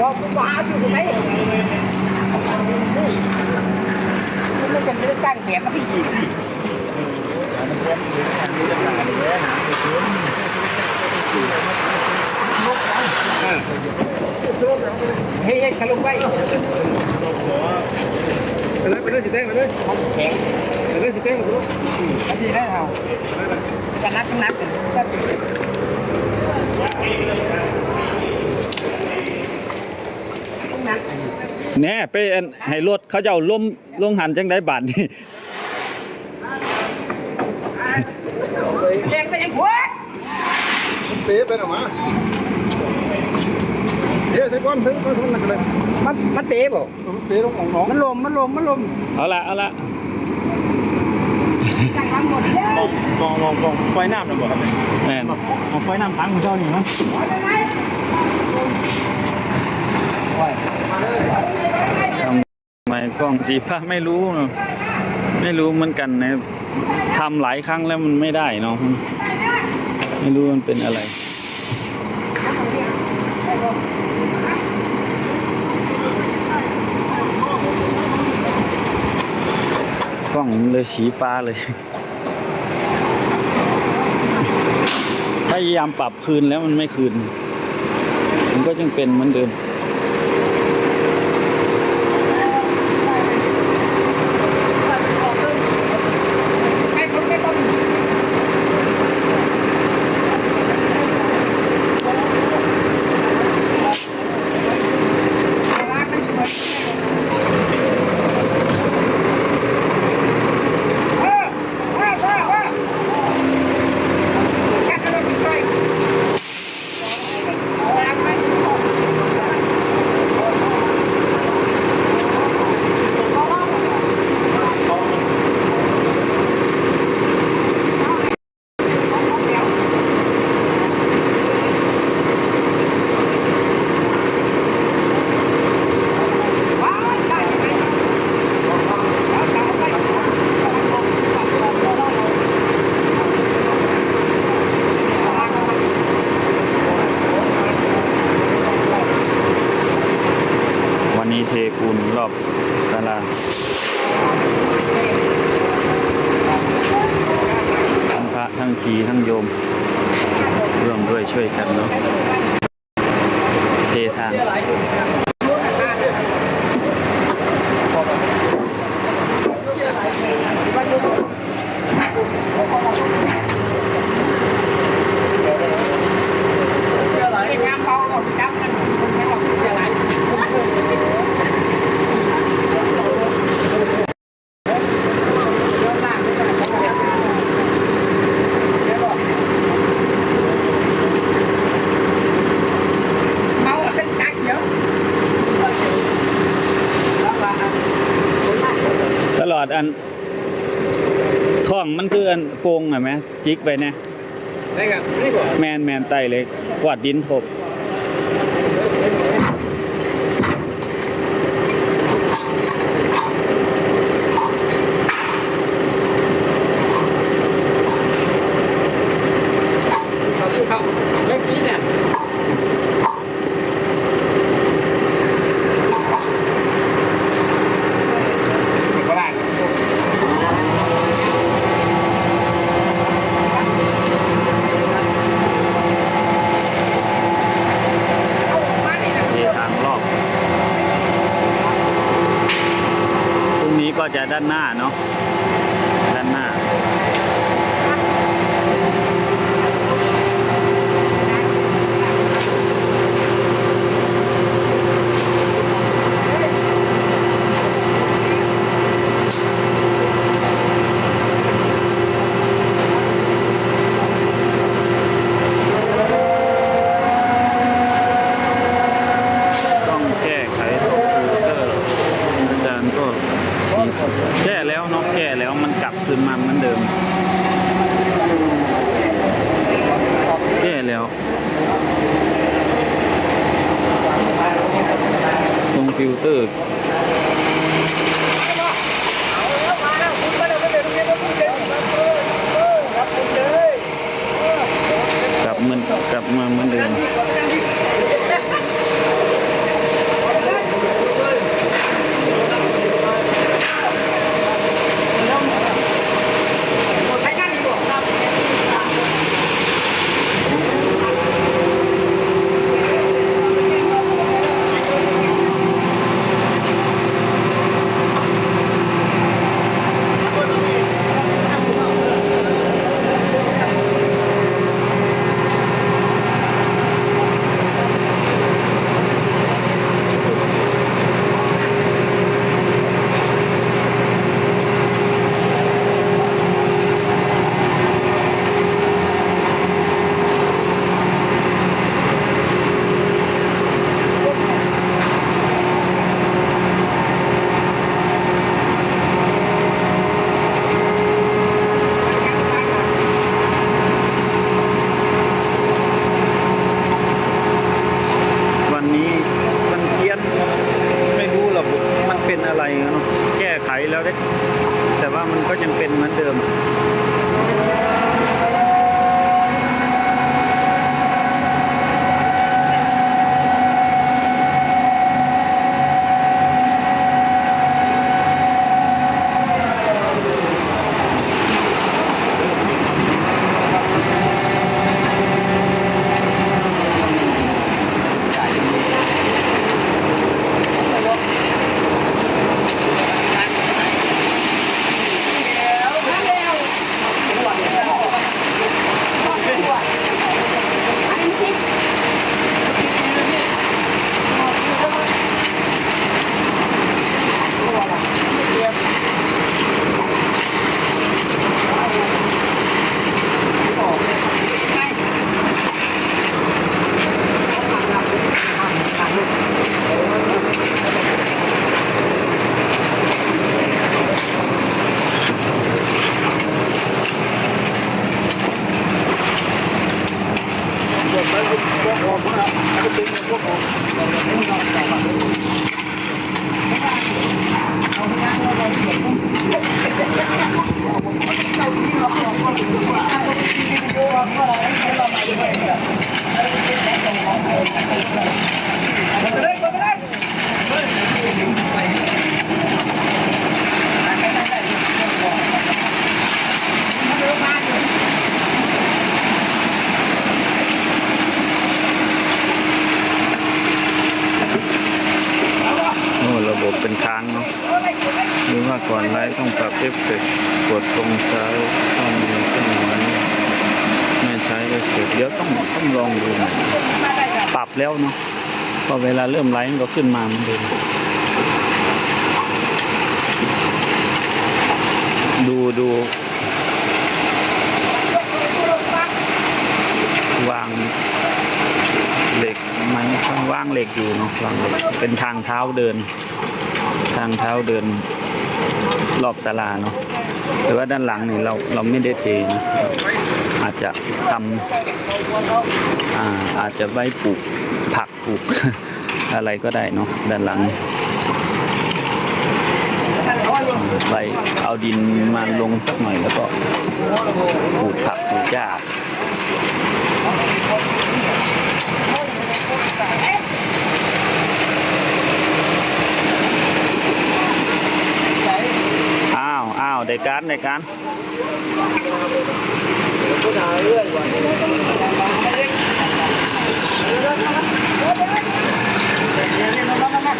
บอกว่าอยู่ตรงไหนมันจะเลือกตั้งแขนมาที่อีกเฮ้ยขลุ่มไปไปเลยไปเลยสิแดงไปเลยแข็งไปเลยสิแดงไปเลยอันนี้ได้เอาจะนับนับก็นับแห น่ไปอันให้รถเขาเจ้าล้มลงหันจังได้บาทนี่แดงไปยังหัวเตะไปหน่อมาเตะใส่ก้อนเตะก้อนสมนักเลยมันมันเตะบ่เตะลงของน้องมันลมมันลมมันลมเอาละเอาละจังทำหมดเลยกองกองกองไฟน้ำนะบ่ครับแม่นเอาไฟน้ำทั้งของเจ้านี่นะ ทำไมกล้องสีฟ้าไม่รู้ ไม่รู้เหมือนกันนะทำหลายครั้งแล้วมันไม่ได้เนาะไม่รู้มันเป็นอะไร กล้องมันเลยสีฟ้าเลย พยายามปรับคืนแล้วมันไม่คืน มันก็ยังเป็นเหมือนเดิม ให้คนไม่ต้องลากไปอยู่เออว่าว่าว่าแค่เราไปช่วยลากไปอยู่ วันนี้เทปูนรอบศาลาทั้งพระทั้งชีทั้งโยม ร่วมด้วย ช่วยกันเนาะเททาง เป็นงานเบาเราจับมันไม่ออกจะไหลเมาเป็นกักเยอะ ตลอดอัน ท้องมันคืออันโปงอะไหมจิกไปเนี่ยได้ครับนี่บ่แมนแมนไตเลยกวาดดินทบครับเล็กนี้เนี่ย ก็ได้ เททางรอบพรุ่งนี้ ก็จะด้านหน้าเนาะด้านหน้า ต้องแก้ไขคอมพิวเตอร์อาจารย์ก็ชี้แก้แล้วเนาะแก้แล้วมันกลับคืนมาเหมือนเดิม แก้แล้วคอมพิ วเตอร์กลับมันกลับมาเหมือนเดิม แล้วได้แต่ ว่ามันก็ยังเป็นเหมือนเดิม โอ้ระบบเป็นค้างเนาะหรือว่าก่อนไลฟ์ต้องปรับเอฟเฟกต์กดตรงซ้ายข้อมือขึ้นหัวนี่ไม่ใช้เอฟเฟกต์เดี๋ยวต้องต้องลองดูหน่อยปรับแล้ว เนาะพอเวลาเริ่มไลมันก็ขึ้นมาเหมือนเดิมดูดูวางเหล็กมันวางเหล็กอยู่เนาะวางเหล็กเป็นทางเท้าเดิน ทางเท้าเดิน รอบศาลาเนาะแต่ว่าด้านหลังนี่เราเราไม่ได้เทนะอาจจะทำอ่าอาจจะไว้ปลูก ผักปลูกอะไรก็ได้เนาะด้านหลังไปเอาดินมาลงสักหน่อยแล้วก็ปลูกผักปลูกหญ้าอ้าวอ้าวได้การได้การนี่ด้านหลังไม่ได้เทตัวเองมันเปิดบ้านเดียวเปิดเดี๋ยวมันปล่อยปล่อยเดี๋ยวเปิดบ้า นเฮ้ยเปิดแจ็คกานปล่อยเอาละ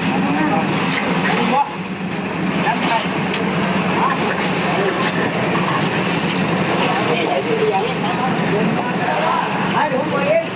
จะพูดกันก่อนออกนี่เลยพูดที่ผมออกไม่ได้เย็บเย็บเย็บเย็บหัวหน้าลงโอ้จะไปวันวันลง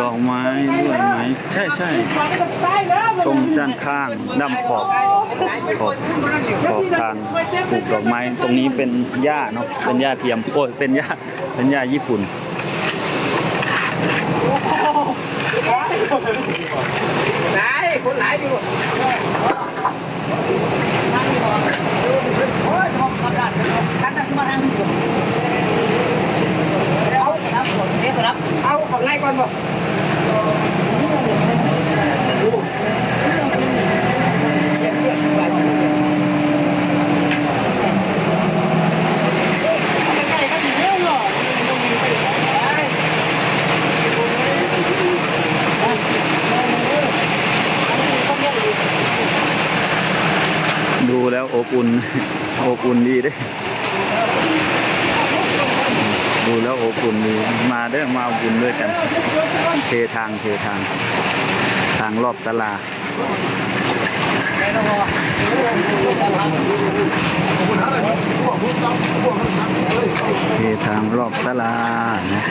ดอกไม้ด้วยไหมใช่ใช่ตรงด้านข้างด้านขอบขอบขอบทางปลูกดอกไม้ตรงนี้เป็นหญ้าเนาะเป็นหญ้าเทียมโอ้ยเป็นหญ้าเป็นหญ้าญี่ปุ่นไหนคนหลายอยู่ เอาครับผมเอ๊ะครับเอาของนายก่อนบอกล้ว อบอุ่นอบอุ่นดีเด้ดดูแล้วอบอุ่นดีมาเด้อมาอบอุ่นด้วยกัน เททางเททาง ทางรอบศาลาเททางรอบศาลานะ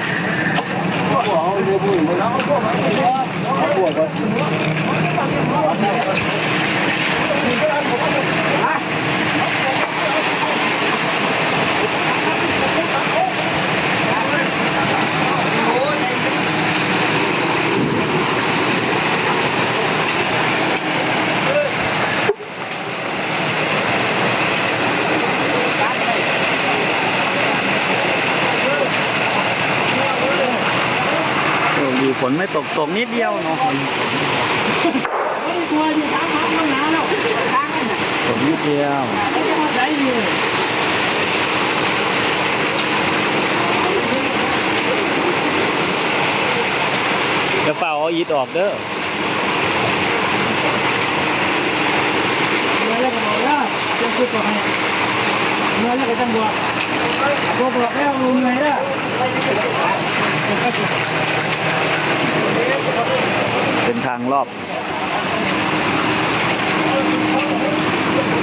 โชคดีฝนไม่ ตกตกนิดเดียวเนาะตัวอยู่ทางพักมันหนาแล้วทางมันตกนิดเดียวใส่อยู่เดี๋ยวเฝ้าเอาอีทออกเด้อเมื่อแล้วก็บอกว่าจะพูดต่อไปเมื่อแล้วก็ต้องบอกบอกบอกแล้วลงไงล่ะเป็นทางรอบ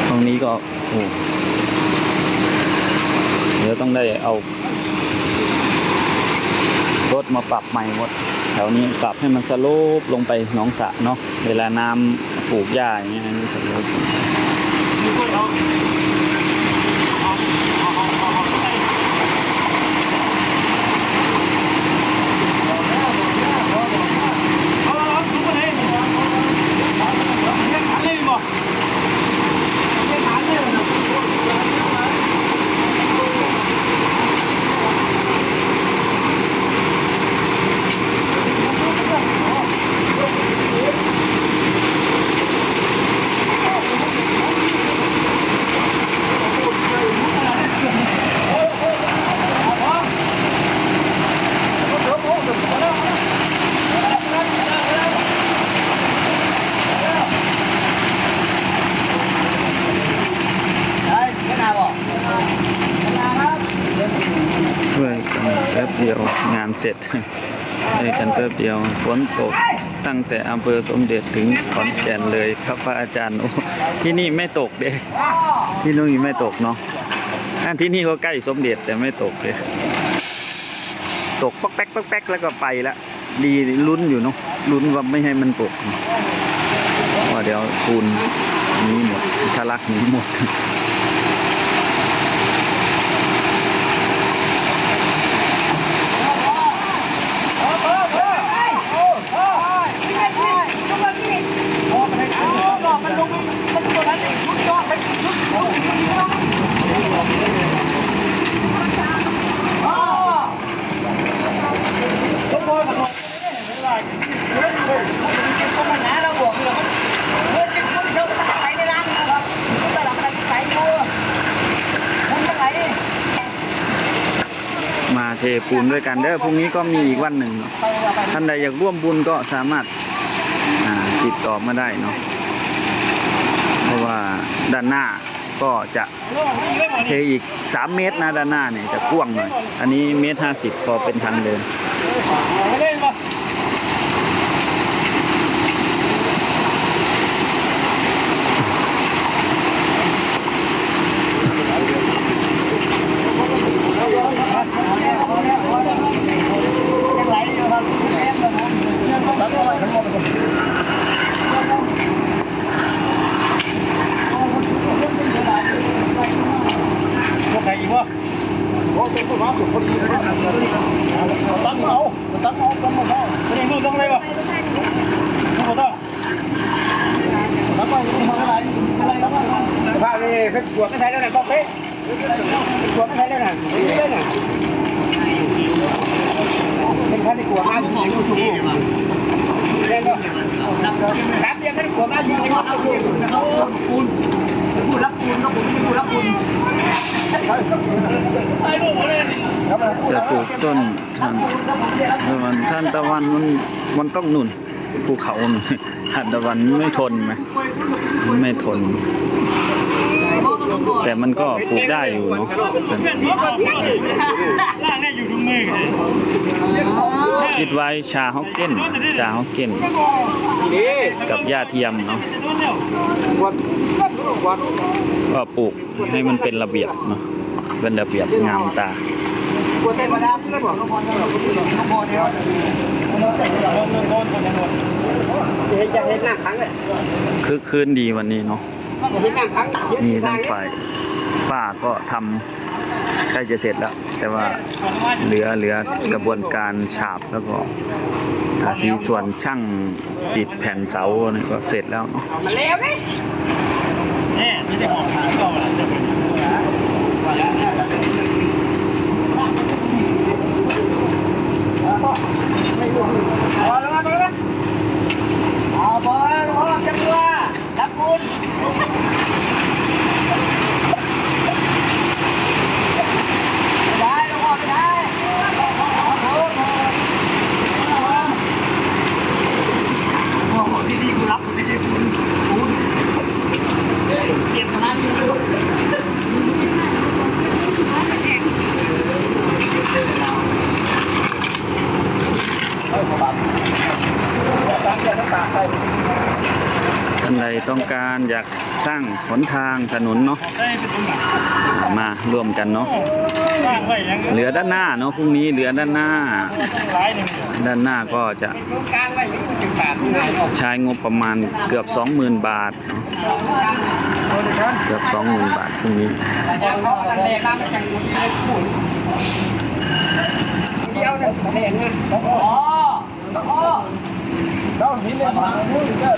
ตรงนี้ก็โอ้เดี๋ยวต้องได้เอา รถมาปรับใหม่หมด แถวนี้ปรับให้มันสโลปลงไปหนองสะเนาะเวลาน้ำปลูกหญ้าอย่างเงี้ยให้มันสโลป เอาเอาทุกคนเลยเรียกฐานเลยบ่เรียกฐานเลยนะ ช่วยกันแป๊บเดียวงาน เสร็จช่วยกันแป๊บเดียวฝนตกตั้งแต่อำเภอสมเด็จถึงขอนแก่นเลยครับพระอาจารย์โอ้ที่นี่ไม่ตกเด้ที่นู่นไม่ตกเนาะอันที่นี่ก็ใกล้สมเด็จแต่ไม่ตกเลยตกป๊อกแป๊กป๊อกแป๊กแล้วก็ไปละดีลุ้นอยู่เนาะลุ้นว่าไม่ให้มันตกว่าเดี๋ยวปูนนี้หมดทะลักนี้หมด ปูนด้วยกันเด้อพรุ่งนี้ก็มีอีกวันหนึ่งเนาะท่านใดอยากร่วมบุญก็สามารถอ่าติดต่อมาได้เนาะเพราะว่าด้านหน้าก็จะเทอีก 3 เมตรนะด้านหน้าเนี่ยจะกว้างหน่อย อันนี้เมตรห้าสิบพอเป็นทางเดิน ไม่ได้บ่พวกใครอีกวะตั้งเอาตั้งเอาตั้งเอาไม่ได้รู้ต้องอะไรวะรู้ต้องตั้งไปอะไรอะไรแล้วก็พาไปเพชรบวกกันไทยแล้วนะก็เป๊ะบวกกันไทยแล้วนะไม่ได้นะเป็นท่านที่กลัวมากจริงๆถูกเล่นก็ แป๊บเดียวท่านกลัวมากจริงๆครับเขาปูนผู้รับคุณก็ผมผู้รับคุณจะปลูกต้นทานตะวันท่านตะวันมันมันต้องหนุนภูเขาหนุนท่านตะวันไม่ทนไหมไม่ทน แต่มันก็ปลูกได้อยู่เนาะล่างเนี่ยอยู่ตรงมือเลยคิดไว้ชาฮอกเก้นชาฮอกเก้นนี่กับหญ้าเทียมเนาะวัดวัดก็ปลูกให้มันเป็นระเบียบเนาะเป็นระเบียบงามตาวัดเต้นมาดามแล้วบอกน้องพรแล้วน้องพรเดียวจะเห็นจะเห็นหน้าครั้งเลยคือคืนดีวันนี้เนาะจะเห็ นหน้างมีทั้งฝ่ายฝ้าก็ทำใกล้จะเสร็จแล้ว แต่ว่าเหลือเหลือกระบวนการฉาบแล้วก็ทาสีส่วนช่างปิดแผ่นเสาเนี่ยก็เสร็จแล้วเนาะมันแล้วไหมเนี่ยไม่ได้ออกหาก่อนพอแล้วมาแล้วเอาพอแล้วพอจังตัวรับคุณได้แล้วพอไม่ได้โอ้โหดีๆกูรับดีๆคุณคุณเก็บกันแล้ว ท่านใดต้ อยากสร้างหนทางถนนเนาะมาร่วมกันเนาะเหลือด้านหน้าเนาะพรุ่งนี้เหลือด้านหน้า ด้านหน้าก็จะใช้งบประมาณเกือบ 20,000 บาทเกือบ 20,000 บาทพรุ่งนี้เดี๋ยเดียวเนี่ยเห็นไงอ๋ออ๋อเราเห็นเลยมาพูดก็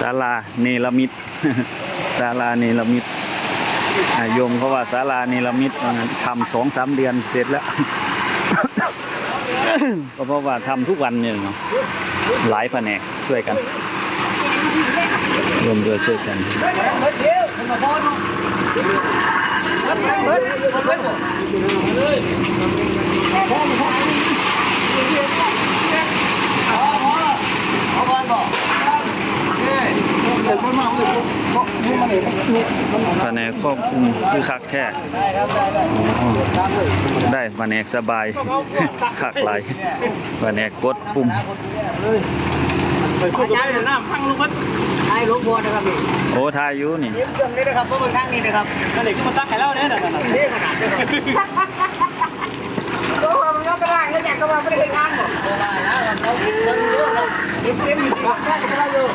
ศาลาเนรมิตศาลาเนรมิตโยมเขาว่าศาลาเนรมิตทำสองสามเดือนเสร็จแล้ว ก็เพราะว่าทำทุกวันเนี่ยเนาะหลายแผนกช่วยกัน รวมด้วยช่วยกันเฮ้ยเดี๋ยวคุณมาบอกเฮ้ยเฮ้ยเฮ้ยเอาเอาบอลบอกเนี่ยเดี๋ยวคนมาเลยพวกนี่มันเองนี่มันแผนกควบคุมคือคักแท้ได้ครับได้ได้อ๋อได้แผนกสบายคักหลายแผนกกดปุ่ม ไปพูดกับแม่น้ำพังลูกวัดไอ้ลูกบัวนะครับพี่โอ้ทายอยู่นี่ยิ้มเรื่องนี้นะครับเพราะมันข้างนี้นะครับนั่นเด็กคนตั้งให้แล้วเนี่ยนั่นน่ะนี่ขนาดนี้ครับก็มันก็กระด้างแล้วอยากก็มาไม่ได้ให้ข้างหรอกเราเต็มเต็มอยู่ได้ก็ได้อยู่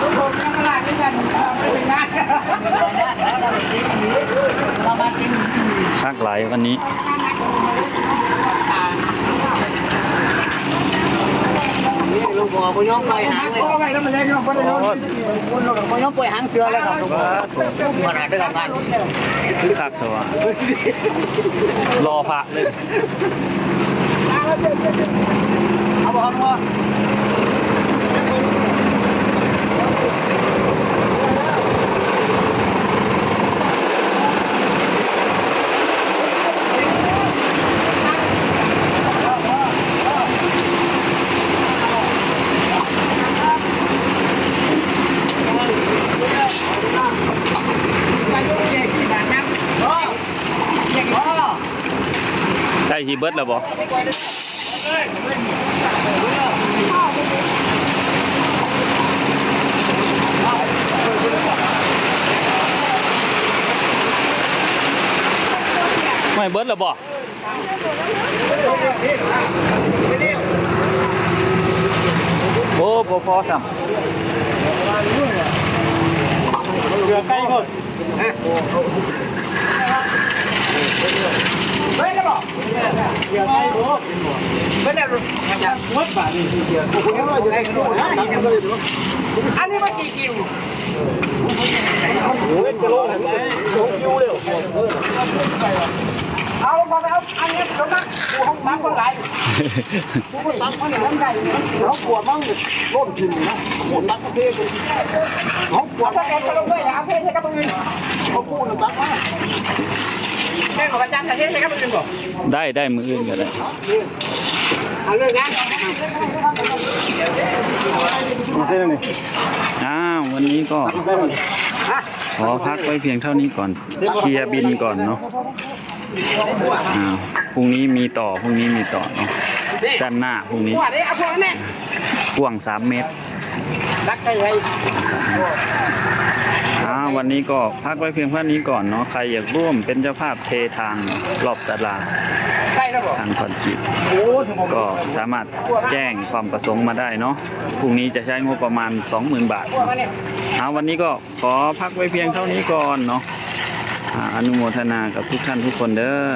ทุกคนก็กระด้างด้วยกันไม่เป็นงานเรามาเต็มคักหลายวันนี้ ลูกบัวพยองปล่อยหางเลยก็ไม่ต้องมาเล่นน้องพยองพยองปล่อยหางเสือเลยครับลูกบัวขนาดด้วยกันคือคักเถอะวะรอพระเลยเอาบอกว่า ใช่ทีเบิร์ดแล้วบอไม่ เบิร์ดแล้วบอโอ้พอพอทเรือใกล้หมดเฮ้ยแล้วบอกเรือใกล้ไม่ได้รู้นี่อันนี้มาสี่คิวโอ้ยจะลงเห็นไหมลงคิวเร็วเอาบอกไปเอาอันนี้สมบัติห้องบ้านคนไหลำผู้คนตักมันนี่ยมันใหญ่เขาปวดมั่งร่นถิ่นนะผู้ตักประเทศเขาปวดถ้าแกก็ลงด้วยหาเพศใช่กับปืนเขาพูดตักมา แม่ของอาจารย์ประเทศใช่กับปืนบอกได้ได้มืออื่นก็ได้เอาเลยนะไม่ใช่นี่อ้าววันนี้ก็ขอพักไว้เพียงเท่านี้ก่อนเคลียร์บินก่อนเนาะอ้าวพรุ่งนี้มีต่อพรุ่งนี้มีต่อเนาะด้านหน้าพรุ่งนี้หัวได้เอาพวกแม่กว้างสามเมตรรักใครใคร อ้าววันนี้ก็พักไว้เพียงเท่านี้ก่อนเนาะใครอยากร่วมเป็นเจ้าภาพเททางรอบศาลาใครแล้วบอกทางคอนกรีตก็สามารถแจ้งความประสงค์มาได้เนาะพรุ่งนี้จะใช้งบประมาณ 20,000 บาทพวกมาเอาวันนี้ก็ขอพักไว้เพียงเท่านี้ก่อนเนาะอนุโมทนากับทุกท่านทุกคนเด้อ